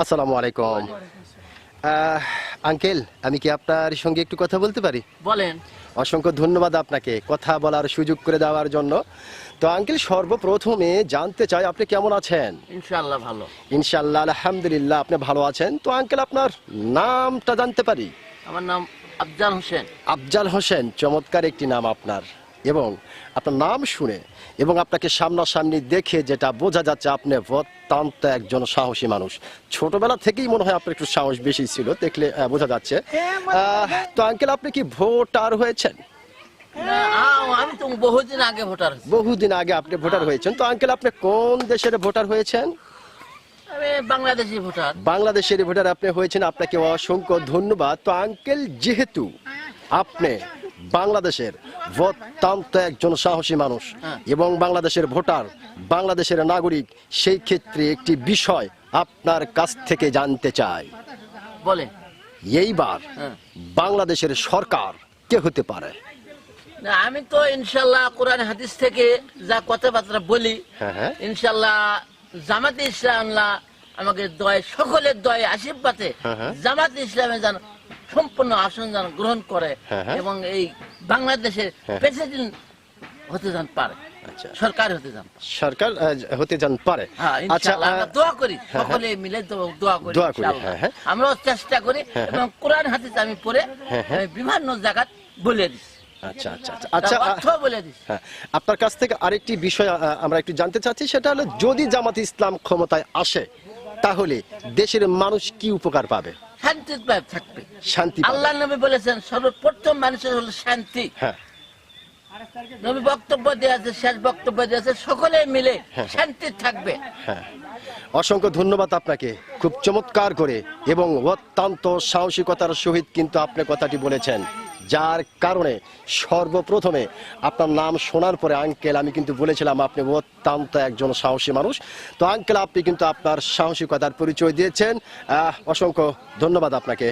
السلام عليكم. آه، uncle আমি কি আপনার সঙ্গে একটু কথা বলতে পারি? বলেন। অসংখ্য ধন্যবাদ আপনাকে। কথা বলার সুযোগ করে দেওয়ার জন্য। তো আঙ্কেল সর্বপ্রথমে জানতে চাই আপনি কেমন আছেন? ইনশাআল্লাহ ভালো। ইনশাল্লাহ আলহামদুলিল্লাহ আপনি ভালো আছেন। তো আঙ্কেল আপনার নামটা জানতে পারি? আমার নাম আফজাল হোসেন। আফজাল হোসেন চমৎকার একটি নাম আপনার। এবং আপনার নাম শুনে এবং আপনাকে সামনাসামনি দেখে যেটা বোঝা যাচ্ছে আপনি অত্যন্ত একজন সাহসী মানুষ। ছোটবেলা থেকেই মনে হয় আপনার একটু সাহস বেশি ছিল দেখলে বোঝা যাচ্ছে। তো আঙ্কেল আপনি কি ভোটার হয়েছেন? আমি তো বহুদিন আগে ভোটার বহুদিন আগে আপনি ভোটার হয়েছেন। তো আঙ্কেল আপনি কোন দেশের ভোটার হয়েছেন? বাংলাদেশি ভোটার। বাংলাদেশের ভোটার আপনি হয়েছেন। আপনাকে অসংখ্য ধন্যবাদ। তো আঙ্কেল যেহেতু আপনি বাংলাদেশের অত্যন্ত একজন সাহসী মানুষ। এবং বাংলাদেশের ভোটার বাংলাদেশের নাগরিক সেই ক্ষেত্রে একটি বিষয় আপনার কাছ থেকে জানতে চাই বলেন এইবার হ্যাঁ। বাংলাদেশের সরকার কে হতে পারে না আমি তো ইনশাল্লাহ কোরআন হাদিস থেকে যা কথাবার্তা বলি হ্যাঁ হ্যাঁ ইনশাল্লাহ জামাতে ইসলাম আমাকে দয় সকলের দয় আশীর্বাদে। জামাতে ইসলামে যেন সম্পূর্ণ আসন যেন গ্রহণ করে হ্যাঁ, হ্যাঁ। এবং এই বাংলাদেশের হ্যাঁ। প্রেসিডেন্ট হতে যান পারে সরকার হতে যান সরকার হতে যান পারে হ্যাঁ আচ্ছা ইনশাআল্লাহ আমরা আহ, দোয়া করি হ্যাঁ, সকলে মিলে দোয়া করি দোয়া করি, ইনশাআল্লাহ। হ্যাঁ, হ্যাঁ। আমরাও চেষ্টা করি হ্যাঁ, এবং কোরআন হাদিস আমি পড়ে হ্যাঁ, হ্যাঁ। আমি বিভিন্ন জায়গা বলে দিচ্ছি আচ্ছা আচ্ছা আচ্ছা আচ্ছা আচ্ছা আহ, অর্থ বলে দিচ্ছি হ্যাঁ আপনার কাছ থেকে আরেকটি বিষয় আমরা একটু জানতে চাচ্ছি সেটা হলো যদি জামাত ইসলাম ক্ষমতায় আসে তাহলে দেশের মানুষ কি উপকার পাবে শান্তির পায় থাকবে। শান্তি আল্লাহ নবী বলেছেন সর্বপ্রথম মানুষের হলো শান্তি। হ্যাঁ। নবী বক্তব্য দিয়েছে শেষ বক্তব্য দিয়েছে সকলে মিলে শান্তি থাকবে। হ্যাঁ। অসংখ্য ধন্যবাদ আপনাকে খুব চমৎকার করে এবং অত্যন্ত সাহসিকতার সহিত কিন্তু আপনি কথাটি বলেছেন। যার কারণে সর্বপ্রথমে আপনার নাম শোনার পরে, আঙ্কেল, আমি কিন্তু বলেছিলাম আপনি অত্যন্ত একজন সাহসী মানুষ। তো আঙ্কেল, আপনি কিন্তু আপনার সাহসিকতার পরিচয় দিয়েছেন। অসংখ্য ধন্যবাদ আপনাকে।